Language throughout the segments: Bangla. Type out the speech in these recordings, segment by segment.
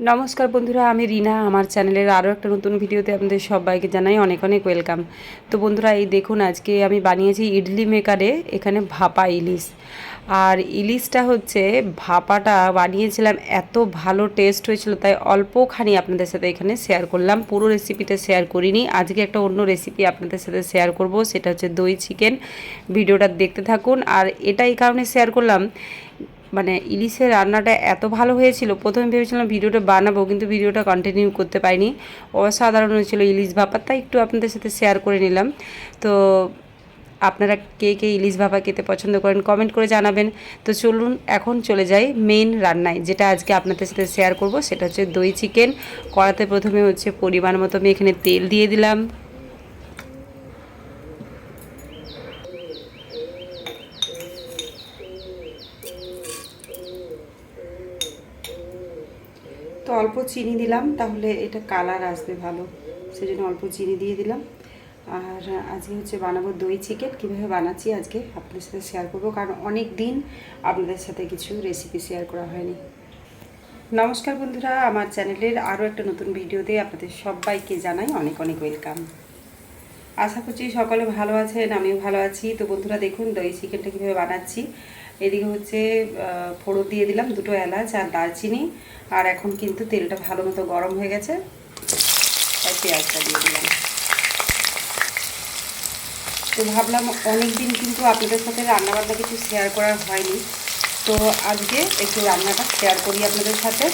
নমস্কার বন্ধুরা, আমি রিনা। আমার চ্যানেলের আরও একটা নতুন ভিডিওতে আপনাদের সবাইকে জানাই অনেক অনেক ওয়েলকাম। তো বন্ধুরা, এই দেখুন, আজকে আমি বানিয়েছি ইডলি মেকারে এখানে ভাপা ইলিশ। আর ইলিশটা হচ্ছে, ভাপাটা বানিয়েছিলাম, এত ভালো টেস্ট হয়েছিল, তাই অল্পখানি আপনাদের সাথে এখানে শেয়ার করলাম। পুরো রেসিপিটা শেয়ার করিনি, আজকে একটা অন্য রেসিপি আপনাদের সাথে শেয়ার করব, সেটা হচ্ছে দই চিকেন ভিডিওটা দেখতে থাকুন, আর এটা এই কারণে শেয়ার করলাম মানে ইলিশের রান্নাটা এত ভালো হয়েছিল। প্রথমে ভেবেছিলাম ভিডিওটা বানাবো, কিন্তু ভিডিওটা কন্টিনিউ করতে পারিনি। অসাধারণ হয়েছিল ইলিশ ভাপা, তাই একটু আপনাদের সাথে শেয়ার করে নিলাম। তো আপনারা কে কে ইলিশ ভাপা খেতে পছন্দ করেন কমেন্ট করে জানাবেন। তো চলুন, এখন চলে যাই মেন রান্নায়। যেটা আজকে আপনাদের সাথে শেয়ার করব, সেটা হচ্ছে দই চিকেন কড়াতে প্রথমে হচ্ছে পরিমাণ মতো আমি এখানে তেল দিয়ে দিলাম। অল্প চিনি দিলাম, তাহলে এটা কালার আসবে ভালো। সেই জন্য অল্প চিনি দিয়ে দিলাম। আর আজকে হচ্ছে বানাবো দই চিকেন। কীভাবে বানাচ্ছি আজকে আপনাদের সাথে শেয়ার করব, কারণ অনেক দিন আপনাদের সাথে কিছু রেসিপি শেয়ার করা হয়নি। নমস্কার বন্ধুরা, আমার চ্যানেলের আরও একটা নতুন ভিডিওতে আপনাদের সবাইকে জানাই অনেক অনেক ওয়েলকাম। আশা করছি সকলে ভালো আছেন, আমিও ভালো আছি। তো বন্ধুরা, দেখুন দই চিকেনটা কীভাবে বানাচ্ছি। এদিকে হচ্ছে ফোড়ন দিয়ে দিলাম দুটো এলাচ আর দারচিনি। আর এখন কিন্তু তেলটা ভালো মতো গরম হয়ে গেছে। তাই পেঁয়াজটা দিয়ে দিলাম। তো ভাবলাম অনেক দিন কিন্তু আপনাদের সাথে রান্নাবান্না কিছু শেয়ার করা হয়নি। তো আজকে একটু রান্নাটা শেয়ার করি আপনাদের সাথে।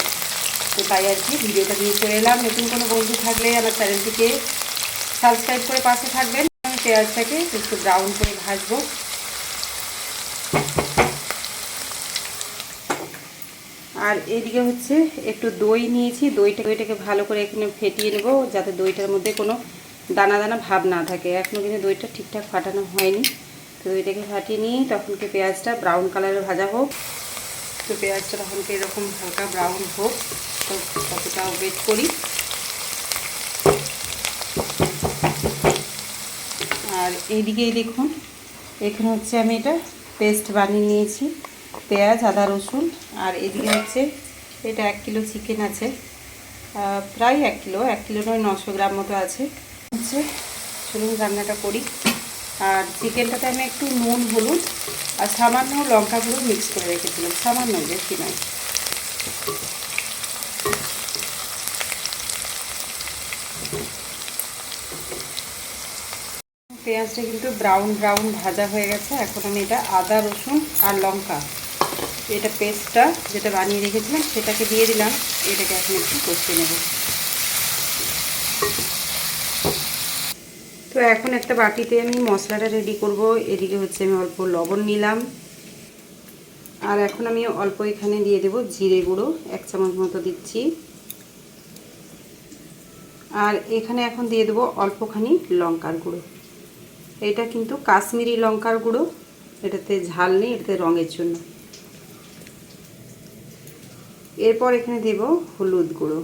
তো তাই আর কি, ভিডিওটা নিয়ে চলে এলাম। নতুন কোনো বন্ধু থাকলে আমার চ্যানেলটিকে সাবস্ক্রাইব করে পাশে থাকবেন। আমি পেঁয়াজটাকে একটু ব্রাউন করে ভাজবো। আর এদিকে হচ্ছে একটু দই নিয়েছি, দইটা দইটাকে ভালো করে এখানে ফেটিয়ে নেব, যাতে দইটার মধ্যে কোনো দানা দানা ভাব না থাকে। এখনও কিন্তু দইটা ঠিকঠাক ফাটানো হয়নি। তো দইটাকে ফাটিয়ে নিয়ে তখন কি পেঁয়াজটা ব্রাউন কালারের ভাজা হোক। তো পেঁয়াজটা তখন কি এরকম হালকা ব্রাউন হোক। তো ততটা ওয়েট করি। আর এইদিকেই দেখুন, এখানে হচ্ছে আমি এটা পেস্ট বানিয়ে নিয়েছি। পেঁয়াজ, আদা, রসুন আর এদিকে হচ্ছে এটা এক কিলো চিকেন আছে। প্রায় এক কিলো এক কিলো নয়, নশো গ্রাম মতো আছে। হচ্ছে, চলুন রান্নাটা করি। আর চিকেনটাতে আমি একটু নুন, হলুদ আর সামান্য লঙ্কা গুঁড়ো মিক্স করে রেখেছিলাম। সামান্য বেশি নয়। পেঁয়াজটা কিন্তু ব্রাউন ব্রাউন ভাজা হয়ে গেছে। এখন আমি এটা আদা, রসুন আর লঙ্কা, এটা পেস্টটা যেটা বানিয়ে রেখেছিলাম, সেটাকে দিয়ে দিলাম। এটাকে এখন একটু কষিয়ে নেব। তো এখন একটা বাটিতে আমি মশলাটা রেডি করব। এদিকে হচ্ছে আমি অল্প লবণ নিলাম। আর এখন আমি অল্প এখানে দিয়ে দেব জিরে গুঁড়ো, এক চামচ মতো দিচ্ছি। আর এখানে এখন দিয়ে দেবো অল্পখানি লঙ্কার গুঁড়ো। এটা কিন্তু কাশ্মীরি লঙ্কার গুঁড়ো। এটাতে ঝাল নেই, এটাতে রঙের জন্য। এরপর এখানে দেব হলুদ গুঁড়ো।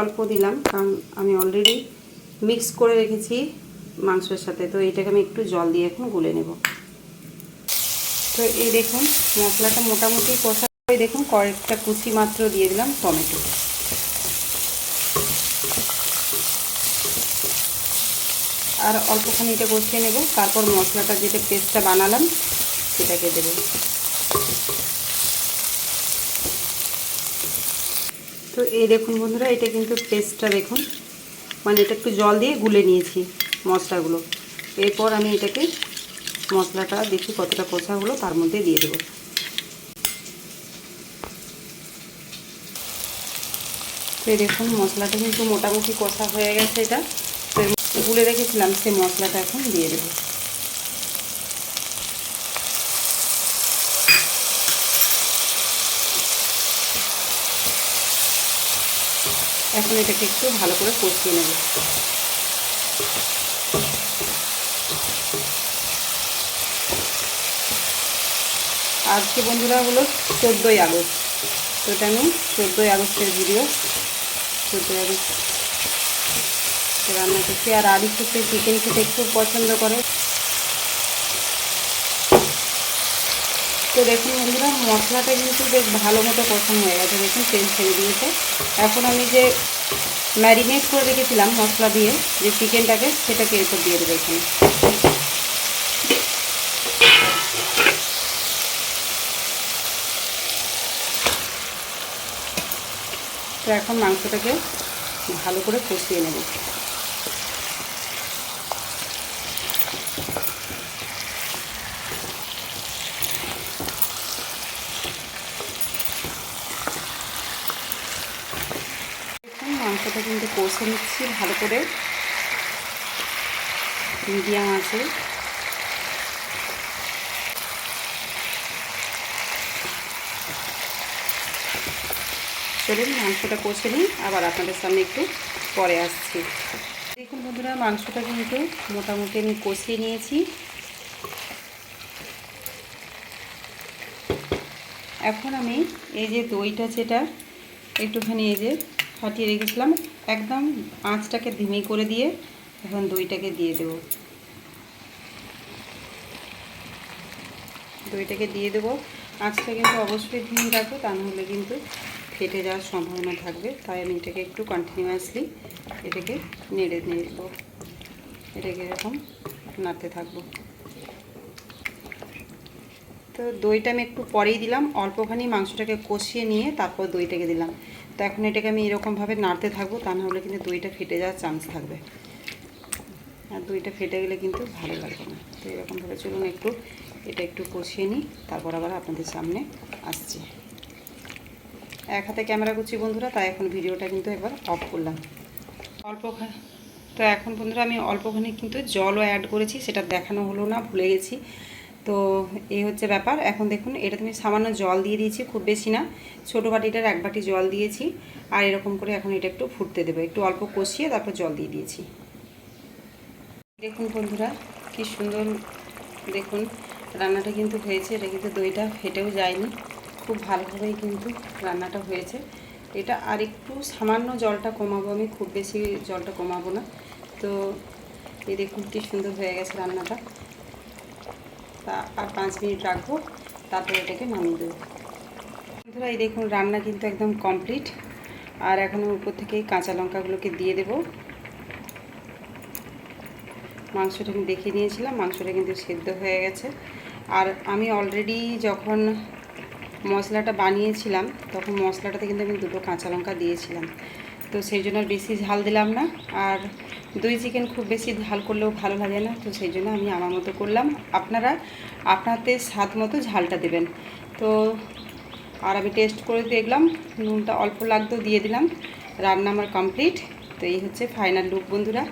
অল্প দিলাম, কারণ আমি অলরেডি মিক্স করে রেখেছি মাংসের সাথে। তো এটাকে আমি একটু জল দিয়ে এখন গুলে নেব। তো এই দেখুন, মশলাটা মোটামুটি কষা দেখুন, কয়েকটা কুচি মাত্র দিয়ে দিলাম টমেটো। আর অল্পখানি এটা কষিয়ে নেব। তারপর মশলাটা যেটা পেস্টটা বানালাম, সেটাকে দেব। তো এই দেখুন বন্ধুরা, এটা কিন্তু পেস্টটা দেখুন। মানে এটা একটু জল দিয়ে গুলে নিয়েছি মশলাগুলো। এরপর আমি এটাকে মশলাটা দেখি কতটা কষা হলো, তার মধ্যে দিয়ে দেবো। তো দেখুন, মশলাটা কিন্তু মোটামুটি কষা হয়ে গেছে এটা। গুলে রেখেছিলাম সে মশলাটা এখন দিয়ে দেবো। এখন এটাকে একটু ভালো করে কষিয়ে নেব। আজকে বন্ধুরা হলো চোদ্দোই আগস্ট। তো এটা আমি চোদ্দোই আগস্টের ভিডিও চোদ্দোই আগস্ট রান্না করছি আর আরিফ হচ্ছে চিকেন খেতে খুব পছন্দ করে। তো দেখুন বন্ধুরা, মশলাটা কিন্তু বেশ ভালো মতো কষানো হয়ে গেছে, দেখুন তেল ছেড়ে দিয়েছে। এখন আমি যে ম্যারিনেট করে রেখেছিলাম মশলা দিয়ে, যে চিকেনটাকে, সেটাকে এরপর দিয়ে দেবো এখানে। তো এখন মাংসটাকে ভালো করে কষিয়ে নেব দেখুন মাংসটা কিন্তু কষে নিচ্ছি ভালো করে। মিডিয়াম আছে। চলুন মাংসটা কষে নিই, আবার আপনাদের সামনে একটু পরে আসছি। দেখুন বন্ধুরা, মাংসটা কিন্তু মোটামুটি আমি কষিয়ে নিয়েছি। এখন আমি এই যে দইটা, যেটা একটুখানি এই যে ফাটিয়ে রেখেছিলাম। একদম আঁচটাকে ধিমি করে দিয়ে এখন দইটাকে দিয়ে দেব। দইটাকে দিয়ে দেবো। আঁচটা কিন্তু অবশ্যই ধিমি রাখব, তা নাহলে কিন্তু ফেটে যাওয়ার সম্ভাবনা থাকবে। তাই আমি এটাকে একটু কন্টিনিউয়াসলি এটাকে নেড়ে নিয়ে দেবো এটাকে এরকম নাড়তে থাকব। তো দইটা আমি একটু পরেই দিলাম। অল্পখানি মাংসটাকে কষিয়ে নিয়ে তারপর দইটাকে দিলাম। তো এখন এটাকে আমি এরকমভাবে নাড়তে থাকব, তা না হলে কিন্তু দইটা ফেটে যাওয়ার চান্স থাকবে। আর দইটা ফেটে গেলে কিন্তু ভালো লাগবে না। তো এরকমভাবে চলুন একটু, এটা একটু কষিয়ে নিই, তারপর আবার আপনাদের সামনে আসছি। এক হাতে ক্যামেরা করছি বন্ধুরা, তাই এখন ভিডিওটা কিন্তু একবার অফ করলাম। অল্প তো এখন বন্ধুরা আমি অল্পখানি কিন্তু জলও অ্যাড করেছি, সেটা দেখানো হলো না, ভুলে গেছি। তো এই হচ্ছে ব্যাপার। এখন দেখুন, এটা তুমি সামান্য জল দিয়ে দিয়েছি, খুব বেশি না। ছোটো বাটিটার এক বাটি জল দিয়েছি, আর এরকম করে এখন এটা একটু ফুটতে দেবো। একটু অল্প কষিয়ে তারপর জল দিয়ে দিয়েছি। দেখুন বন্ধুরা, কি সুন্দর। দেখুন, রান্নাটা কিন্তু হয়েছে, এটা কিন্তু দইটা ফেটেও যায়নি। খুব ভালোভাবেই কিন্তু রান্নাটা হয়েছে। এটা আর একটু সামান্য জলটা কমাবো আমি, খুব বেশি জলটা কমাবো না। তো এই দেখুন, কি সুন্দর হয়ে গেছে রান্নাটা। তা আর পাঁচ মিনিট রাখব, তারপর এটাকে নামিয়ে দেবো। বন্ধুরা, এই দেখুন, রান্না কিন্তু একদম কমপ্লিট আর এখন উপর থেকে কাঁচা লঙ্কাগুলোকে দিয়ে দেব। মাংসটা আমি দেখে নিয়েছিলাম, মাংসটা কিন্তু সেদ্ধ হয়ে গেছে। আর আমি অলরেডি যখন মশলাটা বানিয়েছিলাম, তখন মশলাটাতে কিন্তু আমি দুটো কাঁচা লঙ্কা দিয়েছিলাম। তো সেই জন্য বেশি ঝাল দিলাম না। আর দই চিকেন খুব বেশি ঝাল করলেও ভালো লাগে না, তো সেই জন্য আমি আমার মতো করলাম। আপনারা আপনাদের স্বাদ মতো ঝালটা দেবেন। তো আর আমি টেস্ট করে দেখলাম, নুনটা অল্প লাগতো দিয়ে দিলাম, রান্না আমার কমপ্লিট তো এই হচ্ছে ফাইনাল লুক বন্ধুরা।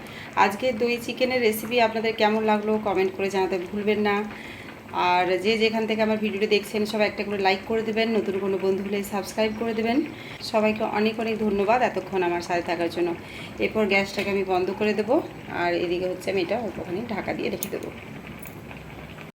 আজকে দই চিকেনের রেসিপি আপনাদের কেমন লাগল কমেন্ট করে জানাতে ভুলবেন না। আর যে যেখান থেকে আমার ভিডিওটি দেখছেন, সবাই একটা করে লাইক করে দেবেন, নতুন কোনো বন্ধু হলে সাবস্ক্রাইব করে দেবেন। সবাইকে অনেক অনেক ধন্যবাদ এতক্ষণ আমার সাথে থাকার জন্য। এরপর গ্যাসটাকে আমি বন্ধ করে দেবো, আর এদিকে হচ্ছে আমি এটা ওখানে ঢাকা দিয়ে রেখে দেবো।